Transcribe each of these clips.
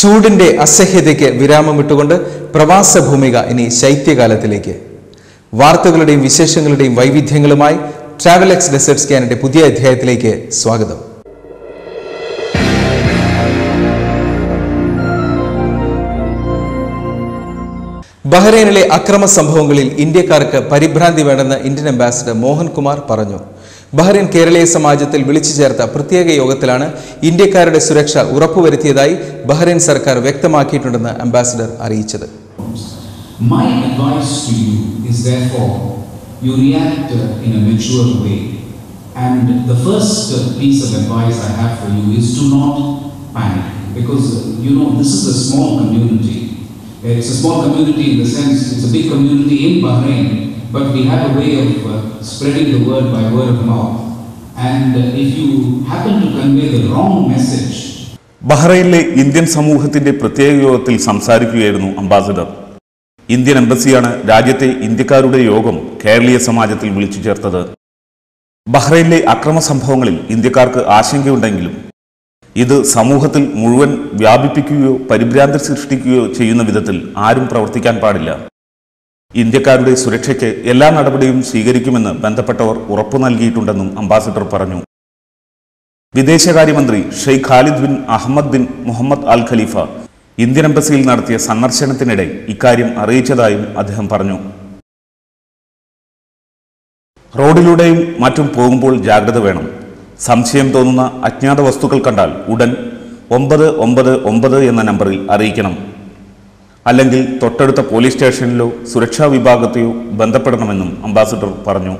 ചൂടിന്റെ അസഹ്യതയ്ക്ക് വിരാമമിട്ടുകൊണ്ട് പ്രവാസ ഭൂമിക ഇനി ശൈത്യകാലത്തിലേക്ക്. വാർത്തകളുടെയും വിശേഷങ്ങളുടെയും വൈവിധ്യങ്ങളുമായി ട്രാവൽ എക്സ് ഡെസേർട്ട് സ്കാനിന്റെ പുതിയ അധ്യായത്തിലേക്ക് സ്വാഗതം. ബഹ്റൈനിലെ അക്രമ സംഭവങ്ങളിൽ ഇന്ത്യക്കാർക്ക് പരിഭ്രാന്തി വേണ്ടെന്ന് ഇന്ത്യൻ അംബാസിഡർ മോഹൻകുമാർ പറഞ്ഞു. ബഹ്റൈൻ കേരളീയ സമാജത്തിൽ വിളിച്ചു ചേർത്ത പ്രത്യേക യോഗത്തിലാണ് ഇന്ത്യക്കാരുടെ സുരക്ഷ ഉറപ്പുവരുത്തിയതായി ബഹ്റിൻ സർക്കാർ വ്യക്തമാക്കിയിട്ടുണ്ടെന്ന് അംബാസിഡർ അറിയിച്ചത് My advice to you is therefore you react uh, in a mature way. And the first uh, piece of advice I have for you is to not panic because uh, you know this is a small community. It's a small community in the sense it's a big community in Bahrain, but we have a way of uh, spreading the word by word of mouth. And uh, if you happen to convey the wrong message, ബഹ്റൈനിലെ Indian സമൂഹത്തിന്റെ പ്രത്യേക യോഗത്തിൽ സംസാരിക്കുകയായിരുന്നു ambassador. Indian എംബസിയാണ് രാജ്യത്തെ ഇന്ത്യക്കാരുടെ യോഗം കേരളീയ സമാജത്തിൽ വിളിച്ചു ചേർത്തത്. ബഹ്റൈനിലെ അക്രമ സംഭവങ്ങളിൽ ഇന്ത്യക്കാർക്ക് ആശങ്കയുണ്ടെങ്കിലും ഇത് സമൂഹത്തിൽ മുഴുവൻ വ്യാപിപ്പിക്കുകയോ പരിഭ്രാന്തി സൃഷ്ടിക്കുകയോ ചെയ്യുന്ന വിധത്തിൽ ആരും പ്രവർത്തിക്കാൻ പാടില്ല. ഇന്ത്യക്കാരുടെ സുരക്ഷയ്ക്ക് എല്ലാ നടപടിയും സ്വീകരിക്കുമെന്ന് ബന്ധപ്പെട്ടവർ ഉറപ്പു നൽകിയിട്ടുണ്ടെന്നും അംബാസിഡർ പറഞ്ഞു. വിദേശകാര്യമന്ത്രി Sheikh Khalid bin Ahmed bin Mohammed Al Khalifa Indian എംബസിയിൽ നടത്തിയ സന്ദർശനത്തിനിടെ ഇക്കാര്യം അറിയിച്ചതായും അദ്ദേഹം പറഞ്ഞു. റോഡിലൂടെയും മറ്റും പോകുമ്പോൾ ജാഗ്രത വേണം. സംശയം തോന്നുന്ന അജ്ഞാത വസ്തുക്കൾ കണ്ടാൽ ഉടൻ ഒമ്പത് ഒമ്പത് ഒമ്പത് എന്ന നമ്പറിൽ അറിയിക്കണം. അല്ലെങ്കിൽ തൊട്ടടുത്ത പോലീസ് സ്റ്റേഷനിലോ സുരക്ഷാ വിഭാഗത്തെയോ ബന്ധപ്പെടണമെന്നും അംബാസിഡർ പറഞ്ഞു.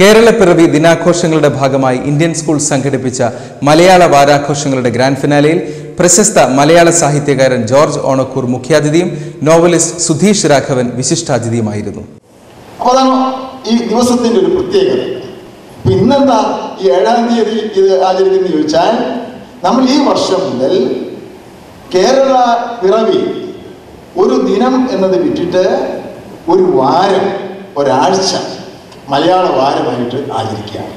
കേരളപ്പിറവി ദിനാഘോഷങ്ങളുടെ ഭാഗമായി ഇന്ത്യൻ സ്കൂൾ സംഘടിപ്പിച്ച മലയാള വാരാഘോഷങ്ങളുടെ ഗ്രാൻഡ് ഫിനാലയിൽ പ്രശസ്ത മലയാള സാഹിത്യകാരൻ ജോർജ് ഓണക്കൂർ മുഖ്യാതിഥിയും നോവലിസ്റ്റ് സുധീഷ് രാഘവൻ വിശിഷ്ടാതിഥിയുമായിരുന്നു. അപ്പോൾ അതാണ് ഈ ദിവസത്തിന്റെ ഒരു പ്രത്യേകത. അപ്പൊ ഇന്നെന്താ ഈ ഏഴാം തീയതി ഇത് ആചരിക്കുന്നു ചോദിച്ചാൽ നമ്മൾ ഈ വർഷം മുതൽ കേരള പിറവി ഒരു ദിനം എന്നത് വിട്ടിട്ട് ഒരു വാരം ഒരാഴ്ച മലയാള വാരമായിട്ട് ആചരിക്കുകയാണ്.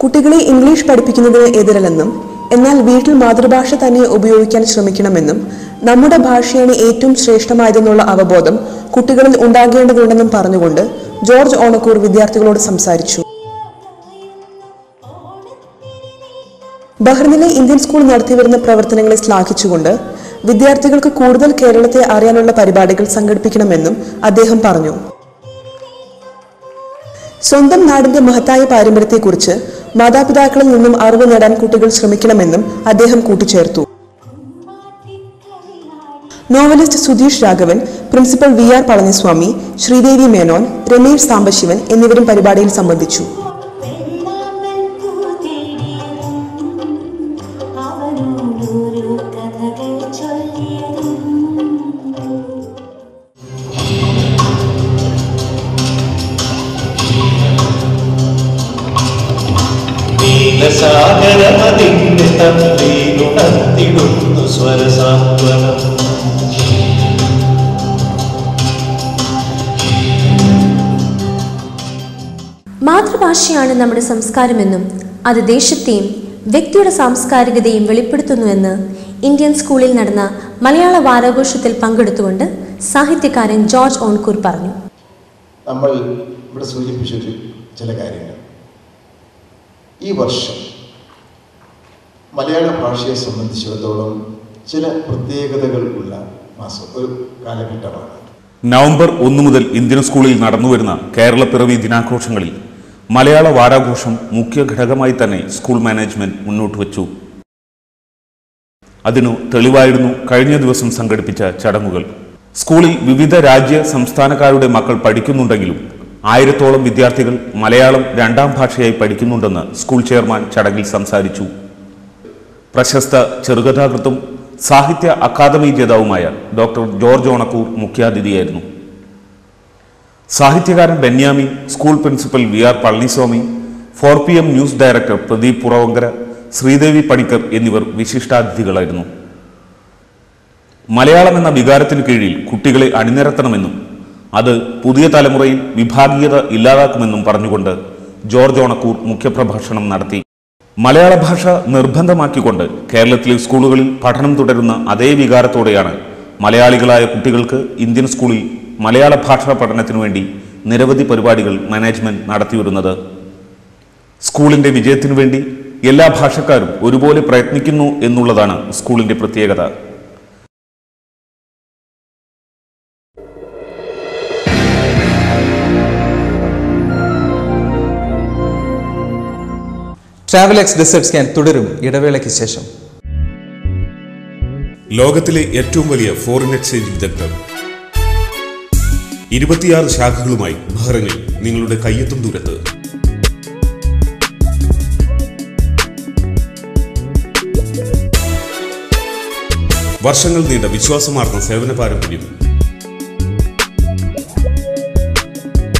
കുട്ടികളെ ഇംഗ്ലീഷ് പഠിപ്പിക്കുന്നതിന് എതിരല്ലെന്നും എന്നാൽ വീട്ടിൽ മാതൃഭാഷ തന്നെ ഉപയോഗിക്കാൻ ശ്രമിക്കണമെന്നും നമ്മുടെ ഭാഷയാണ് ഏറ്റവും ശ്രേഷ്ഠമായതെന്നുള്ള അവബോധം കുട്ടികളിൽ ഉണ്ടാകേണ്ടതുണ്ടെന്നും പറഞ്ഞുകൊണ്ട് ജോർജ് ഓണക്കൂർ വിദ്യാർത്ഥികളോട് സംസാരിച്ചു. ബഹ്റിനിലെ ഇന്ത്യൻ സ്കൂൾ നടത്തിവരുന്ന പ്രവർത്തനങ്ങളെ ശ്ലാഘിച്ചുകൊണ്ട് വിദ്യാർത്ഥികൾക്ക് കൂടുതൽ കേരളത്തെ അറിയാനുള്ള പരിപാടികൾ സംഘടിപ്പിക്കണമെന്നും അദ്ദേഹം പറഞ്ഞു. സ്വന്തം നാടിന്റെ മഹത്തായ പാരമ്പര്യത്തെക്കുറിച്ച് മാതാപിതാക്കളിൽ നിന്നും അറിവ് നേടാൻ കുട്ടികൾ ശ്രമിക്കണമെന്നും അദ്ദേഹം കൂട്ടിച്ചേർത്തു. Novelist Sudheesh Raghavan principal V R Palaniswamy Sreedevi Menon Ramesh Sambasivan എന്നിവരും പരിപാടിയിൽ സംബന്ധിച്ചു. നീലസാഗരമതിന്റെ തമ്പിലുണർത്തിടുന്നു സ്വരസാന്ത്വനം. മാതൃഭാഷയാണ് നമ്മുടെ സംസ്കാരമെന്നും അത് ദേശത്തെയും വ്യക്തിയുടെ സാംസ്കാരികതയും വെളിപ്പെടുത്തുന്നുവെന്ന് ഇന്ത്യൻ സ്കൂളിൽ നടന്ന മലയാള വാരാഘോഷത്തിൽ പങ്കെടുത്തുകൊണ്ട് സാഹിത്യകാരൻ ജോർജ് ഓൺകൂർ പറഞ്ഞു. നമ്മൾ ഇവിടെ സൂചിപ്പിച്ചൊരു ചില കാര്യങ്ങൾ. ഈ വർഷം മലയാള ഭാഷയെ സംബന്ധിച്ചിടത്തോളം ചില പ്രത്യേകതകൾ ഉള്ള മാസം ഒരു കാലഘട്ടമാണ്. നവംബർ ഒന്ന് മുതൽ ഇന്ത്യൻ സ്കൂളിൽ നടന്നുവരുന്ന കേരളപ്പിറവി ദിനാഘോഷങ്ങളിൽ മലയാള വാരാഘോഷം മുഖ്യ ഘടകമായി തന്നെ സ്കൂൾ മാനേജ്മെന്റ് മുന്നോട്ട് വച്ചു. അതിനു തെളിവായിരുന്നു കഴിഞ്ഞ ദിവസം സംഘടിപ്പിച്ച ചടങ്ങുകൾ. സ്കൂളിൽ വിവിധ രാജ്യ സംസ്ഥാനക്കാരുടെ മക്കൾ പഠിക്കുന്നുണ്ടെങ്കിലും ആയിരത്തോളം വിദ്യാർത്ഥികൾ മലയാളം രണ്ടാം ഭാഷയായി പഠിക്കുന്നുണ്ടെന്ന് സ്കൂൾ ചെയർമാൻ ചടങ്ങിൽ സംസാരിച്ചു. പ്രശസ്ത ചെറുകഥാകൃത്തും സാഹിത്യ അക്കാദമി ജേതാവുമായ ഡോക്ടർ ജോർജ് ഓണക്കൂർ മുഖ്യാതിഥിയായിരുന്നു. സാഹിത്യകാരൻ Benyamin school principal V R Palaniswamy four P M news director Pradeep Puravankara Sreedevi Panicker എന്നിവർ വിശിഷ്ടാതിഥികളായിരുന്നു. മലയാളം എന്ന വികാരത്തിന് കീഴിൽ കുട്ടികളെ അണിനിരത്തണമെന്നും അത് പുതിയ തലമുറയിൽ വിഭാഗീയത ഇല്ലാതാക്കുമെന്നും പറഞ്ഞുകൊണ്ട് ജോർജ് ഓണക്കൂർ മുഖ്യപ്രഭാഷണം നടത്തി. മലയാള ഭാഷ നിർബന്ധമാക്കിക്കൊണ്ട് കേരളത്തിലെ സ്കൂളുകളിൽ പഠനം തുടരുന്ന അതേ വികാരത്തോടെയാണ് മലയാളികളായ കുട്ടികൾക്ക് ഇന്ത്യൻ സ്കൂളിൽ മലയാള ഭാഷാ പഠനത്തിനു വേണ്ടി നിരവധി പരിപാടികൾ മാനേജ്മെന്റ് നടത്തിവരുന്നത്. സ്കൂളിന്റെ വിജയത്തിനു വേണ്ടി എല്ലാ ഭാഷക്കാരും ഒരുപോലെ പ്രയത്നിക്കുന്നു എന്നുള്ളതാണ് സ്കൂളിന്റെ പ്രത്യേകത. ട്രാവലെക്സ് ഡെസേർട്ട് സ്കാൻ തുടരും ഇടവേളയ്ക്ക് ശേഷം. ലോകത്തിലെ ഏറ്റവും വലിയ ഫോറിൻ എക്സ്ചേഞ്ച് വിദഗ്ധർ. ഇരുപത്തിയാറ് ശാഖകളുമായി ബഹ്റൈനിൽ നിങ്ങളുടെ കയ്യെത്തും ദൂരത്ത്. വർഷങ്ങൾ നീണ്ട വിശ്വാസമാർന്ന സേവന പാരമ്പര്യം.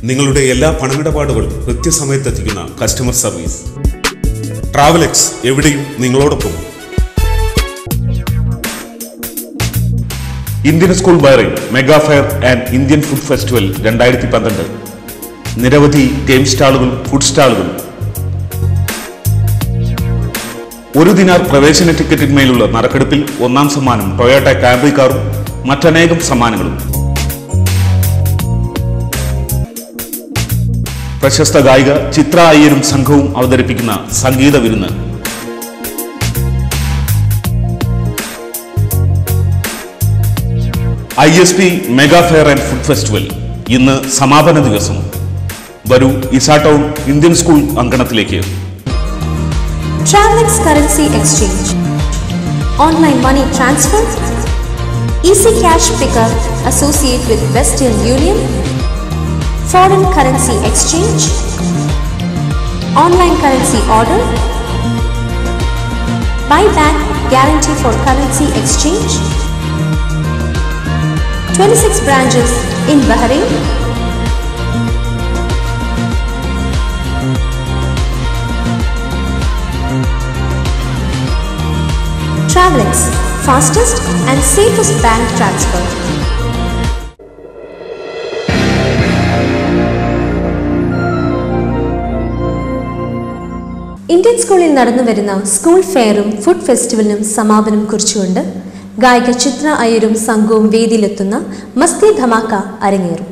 നിങ്ങളുടെ എല്ലാ പണമിടപാടുകളും കൃത്യസമയത്തെത്തിക്കുന്ന കസ്റ്റമർ സർവീസ് ട്രാവലെക്സ് എവിടെയും നിങ്ങളോടൊപ്പം. Indian school Bahrain mega fair and Indian food festival രണ്ടായിരത്തി പന്ത്രണ്ട് നിരവധി ഗെയിം സ്റ്റാളുകളും ഫുഡ് സ്റ്റാളുകളും ഒരു ദിനാർ പ്രവേശന ടിക്കറ്റിന്മേലുള്ള നറുക്കെടുപ്പിൽ ഒന്നാം സമ്മാനം ടൊയോട്ട കാംറി കാറും മറ്റനേകം സമ്മാനങ്ങളും. പ്രശസ്ത ഗായിക ചിത്ര അയ്യരും സംഘവും അവതരിപ്പിക്കുന്ന സംഗീത വിരുന്ന് I S P mega fair and food festival ഇന്ന് സമാപന ദിവസം വരൂ ഇസാ ടൗൺ ഇന്ത്യൻ സ്കൂൾ അങ്കണത്തിലേക്ക് Travelex currency exchange online money transfer Easy cash pickup. Associate with Western Union. Foreign currency exchange. Online currency order. Buyback guarantee for currency exchange. 26 branches in Bahrain. Travelex, fastest and safest bank transfer. Indian സ്കൂളിൽ നടന്നു വരുന്ന school ഫെയറും food ഫെസ്റ്റിവലിനും സമാപനം കുറിച്ചുകൊണ്ട് ഗായിക ചിത്ര അയ്യരും സംഘവും വേദിയിലെത്തുന്ന മസ്തി ധമാക്ക അരങ്ങേറും.